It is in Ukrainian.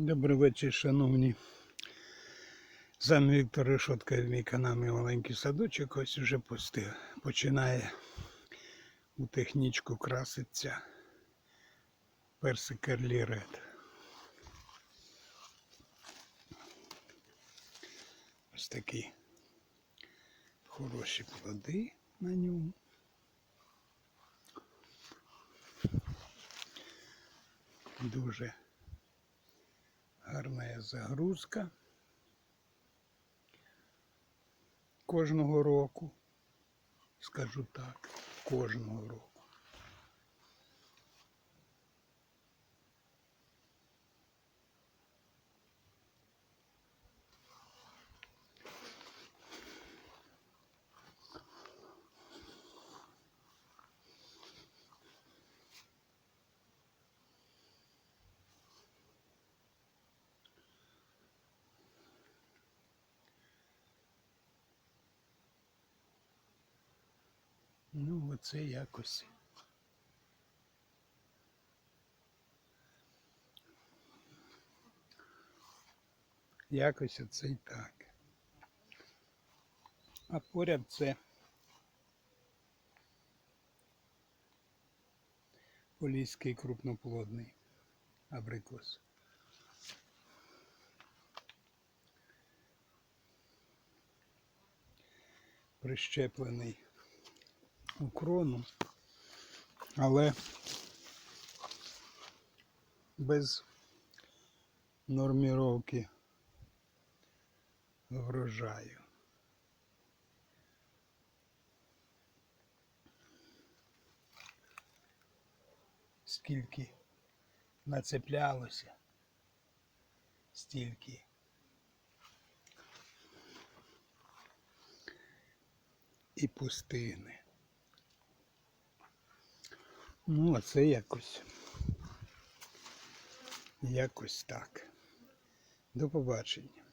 Добрий вечір, шановні. Сам Віктор Решотка, мій канал «Мій маленький садочок, ось уже пусти. Починає у технічку краситься персик Ерлі Ред. Ось такі хороші плоди на ньому. Дуже гарна загрузка кожного року. Скажу так, кожного року. Ну, оце якось. Якось оце і так. А поряд це поліський крупноплодний абрикос. Прищеплений у крону, але без норміровки врожаю. Скільки нацеплялося, стільки. І пустини. Ну, а це якось. Якось так. До побачення.